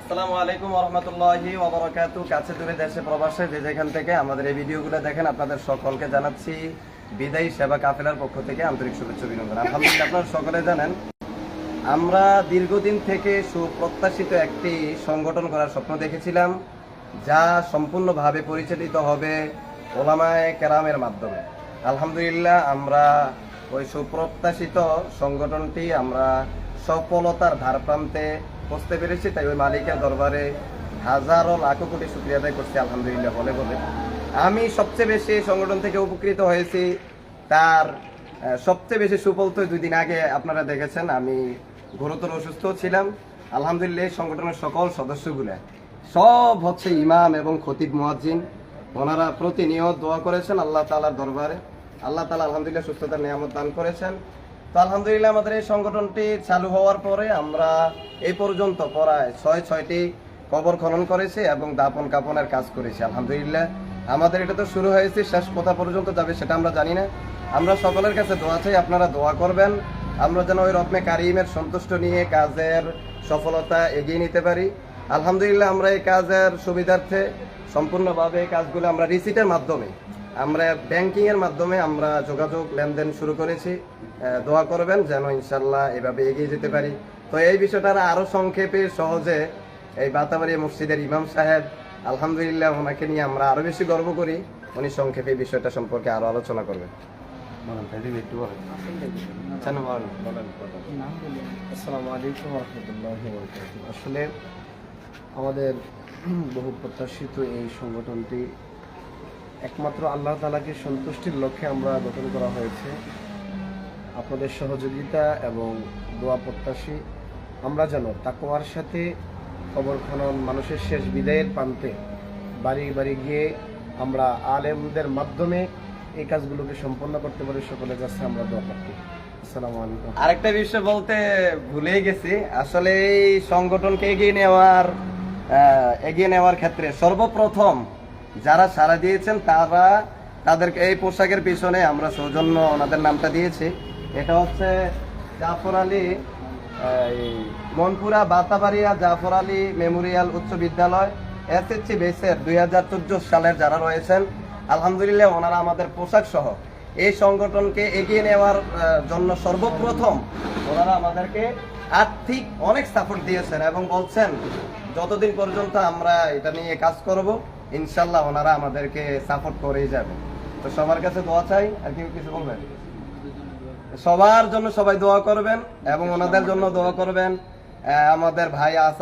আসসালামু আলাইকুম রহমতুল্লাহি ওবরাকাতু। কাছে দূরে দেশে প্রবাসে যে যেখান থেকে আমাদের এই ভিডিওগুলো দেখেন, আপনাদের সকলকে জানাচ্ছি বিদায়ী সেবা কাফেলার পক্ষ থেকে আন্তরিক শুভেচ্ছা অভিনন্দন। আলহামদুলিল্লাহ, আপনারা সকলে জানেন, আমরা দীর্ঘদিন থেকে সুপ্রত্যাশিত একটি সংগঠন করার স্বপ্ন দেখেছিলাম, যা সম্পূর্ণভাবে পরিচালিত হবে ওলামায়ে কেরামের মাধ্যমে। আলহামদুলিল্লাহ, আমরা ওই সুপ্রত্যাশিত সংগঠনটি আমরা সফলতার ধার পৌঁছতে পেরেছি, তাই ওই মালিকের দরবারে হাজারো লাখো কোটি শুক্রিয়া আদায় করছি, আলহামদুলিল্লাহ, বলে বলে। আমি সবচেয়ে বেশি সংগঠন থেকে উপকৃত হয়েছি তার সবচেয়ে বেশি সুফল তো দুই দিন আগে আপনারা দেখেছেন, আমি গুরুতর অসুস্থ ছিলাম। আলহামদুলিল্লাহ সংগঠনের সকল সদস্যগুলা, সব হচ্ছে ইমাম এবং খতিব মুয়াজ্জিন, ওনারা প্রতিনিয়ত দোয়া করেছেন আল্লাহ তালার দরবারে। আল্লাহ তালা আলহামদুলিল্লাহ সুস্থতার নিয়ামত দান করেছেন। তো আলহামদুলিল্লাহ আমাদের এই সংগঠনটি চালু হওয়ার পরে আমরা এই পর্যন্ত প্রায় ছয়, ছয়টি কবর খনন করেছি এবং দাপন কাপনের কাজ করেছি, আলহামদুলিল্লাহ। আমাদের এটা তো শুরু হয়েছে, শেষ কোথা পর্যন্ত যাবে সেটা আমরা জানি না। আমরা সকলের কাছে দোয়া চাই, আপনারা দোয়া করবেন। আমরা যেন ওই রত্নে কারিমের সন্তুষ্ট নিয়ে কাজের সফলতা এগিয়ে নিতে পারি। আলহামদুলিল্লাহ আমরা এই কাজের সুবিধার্থে সম্পূর্ণভাবে এই কাজগুলো আমরা রিসিটের মাধ্যমে আমরা ব্যাংকিং এর মাধ্যমে আমরা যোগাযোগ লেনদেন শুরু করেছি। দোয়া করবেন যেন ইনশাল্লাহ এভাবে এগিয়ে যেতে পারি। তো এই বিষয়টা আরও সংক্ষেপে সহজে এই বাতাবাড়ি মসজিদের ইমাম সাহেব আলহামদুলিল্লাহ ওনাকে নিয়ে আমরা আরও বেশি গর্ব করি। উনি সংক্ষেপে এই বিষয়টা সম্পর্কে আরও আলোচনা করবেন। আচ্ছা। আসসালামু আলাইকুম রহমতুল্লাহ আসলে আমাদের বহু প্রত্যাশিত এই সংগঠনটি একমাত্র আল্লাহ তালাকে সন্তুষ্টির লক্ষ্যে আমরা গঠন করা হয়েছে। আপনাদের সহযোগিতা এবং দোয়া প্রত্যাশী, আমরা যেন তাকওয়ার সাথে কবর খনন মানুষের শেষ বিদায়ের প্রান্তে বাড়ি বাড়ি গিয়ে আমরা আলেমদের মাধ্যমে এই কাজগুলোকে সম্পন্ন করতে পারি, সকলের কাছে আমরা দোয়া করতে আরেকটা বিষয় বলতে ভুলেই গেছি, আসলে এই সংগঠনকে এগিয়ে নেওয়ার এগিয়ে নেওয়ার ক্ষেত্রে সর্বপ্রথম যারা সাড়া দিয়েছেন, তারা তাদেরকে এই পোশাকের পিছনে আমরা সৌজন্য ওনাদের নামটা দিয়েছি। এটা হচ্ছে জাফর আলী মনপুরা বাতাবাড়িয়া জাফর আলী মেমোরিয়াল উচ্চ বিদ্যালয়, এসএসসি বেসের দুই হাজার চোদ্দ সালের যারা রয়েছেন, আলহামদুলিল্লাহ ওনারা আমাদের পোশাক সহ এই সংগঠনকে এগিয়ে নেওয়ার জন্য সর্বপ্রথম ওনারা আমাদেরকে আর্থিক অনেক সাপোর্ট দিয়েছেন এবং বলছেন, যতদিন পর্যন্ত আমরা এটা নিয়ে কাজ করব ইনশাল্লাহ ওনারা আমাদেরকে সাপোর্ট করেই যাবে। তো সবার কাছে দোয়া চাই, আর কেউ কিছু বলবেন? সবার জন্য সবাই দোয়া করবেন এবং ওনাদের জন্য দোয়া করবেন। আমাদের ভাই আস